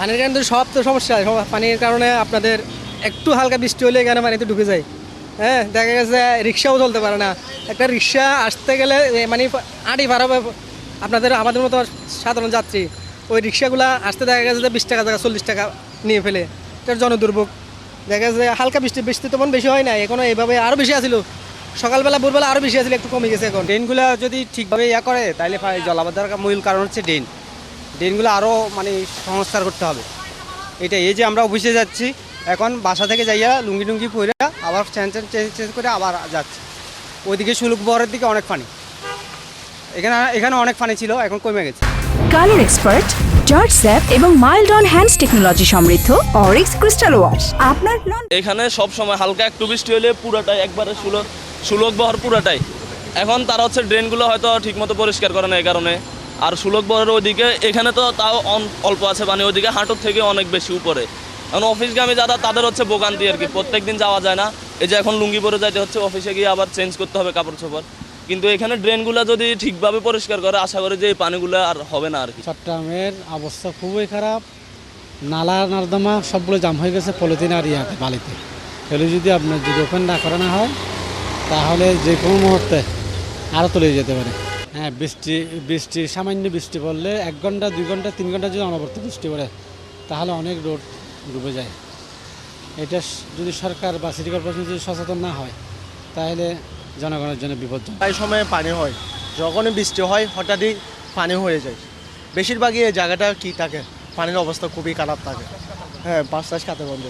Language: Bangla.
পানির কারণে তো সব তো সমস্যা। পানির কারণে আপনাদের একটু হালকা বৃষ্টি হলে এখানে পানিতে ঢুকে যায়। হ্যাঁ দেখা গেছে রিক্সাও চলতে পারে না। একটা রিক্সা আসতে গেলে মানে আড়ি ভাড়া আপনাদের আমাদের মতো সাধারণ যাত্রী, ওই রিক্সাগুলো আসতে দেখা গেছে যে বিশ টাকা টাকা চল্লিশ টাকা নিয়ে ফেলে। এটার জনদুর্ভোগ। দেখা গেছে হালকা বৃষ্টি বৃষ্টি তেমন বেশি হয় না এখনও এইভাবে আরও বেশি আসিল সকালবেলা, ভোরবেলা আরও বেশি আসলে একটু কমে গেছে এখন। ড্রেনগুলো যদি ঠিকভাবে ইয়া করে তাহলে জলাবদ্ধতার মূল কারণ হচ্ছে ড্রেন। ড্রেনগুলো আরও মানে সংস্কার করতে হবে। এটা এই যে আমরা অফিসে যাচ্ছি এখন বাসা থেকে যাইয়া লুঙ্গি টুঙ্গি পরে আবার চেঞ্জ চেঞ্জ চেঞ্জ করে আবার যাচ্ছি। ওইদিকে সুলুক বহরের দিকে অনেক পানি এখানে এখানে অনেক পানি ছিল এখন কমে গেছে। কালার এক্সপার্ট জর্জ স্যাপ এবং মাইল্ড অন হ্যান্ডস টেকনোলজি সমৃদ্ধ অরিক্স ক্রিস্টাল ওয়াশ। আপনার এখানে সব সময় হালকা একটু বৃষ্টি হলে পুরাটাই একবারে সুলভ সুলভ বহর পুরাটাই। এখন তারা হচ্ছে ড্রেনগুলো হয়তো ঠিকমতো পরিষ্কার করে না এই কারণে। আর সুলভ বহরের ওইদিকে, এখানে তো তাও অল্প আছে মানে ওইদিকে হাঁটুর থেকে অনেক বেশি উপরে। এখন অফিসগামী যারা, তাদের হচ্ছে ভোগান্তি আর কি প্রত্যেক দিন যাওয়া যায় না। এই যে এখন লুঙ্গি পরে যাইতে হচ্ছে, অফিসে গিয়ে আবার চেঞ্জ করতে হবে কাপড় চোপড়। কিন্তু এখানে ড্রেনগুলো যদি ঠিকভাবে পরিষ্কার করে, আশা করি যে এই পানিগুলো আর হবে না আর কি। চট্টগ্রামের অবস্থা খুবই খারাপ। নালা নর্দমা সবগুলো জাম হয়ে গেছে, পলিথিন আর ইয়াতে বালিতে। এগুলো যদি আপনার যদি ওপেন না করানো হয়, তাহলে যে কোনো মুহূর্তে আরও তলিয়ে যেতে পারে। হ্যাঁ বৃষ্টি বৃষ্টি, সামান্য বৃষ্টি পড়লে এক ঘণ্টা, দুই ঘণ্টা, তিন ঘণ্টা যদি অনবরত বৃষ্টি পড়ে, তাহলে অনেক রোড ডুবে যায়। এটা যদি সরকার বা সিটি কর্পোরেশন যদি সচেতন না হয়, তাহলে জনগণের জন্য বিপজ্জনক। প্রায় সময়ে পানি হয়। যখনই বৃষ্টি হয়, হঠাৎই পানি হয়ে যায়। বেশিরভাগই এই জায়গাটা কি থাকে? পানির অবস্থা খুবই খারাপ থাকে। হ্যাঁ পাঁচ চাষ খাতে বন্ধ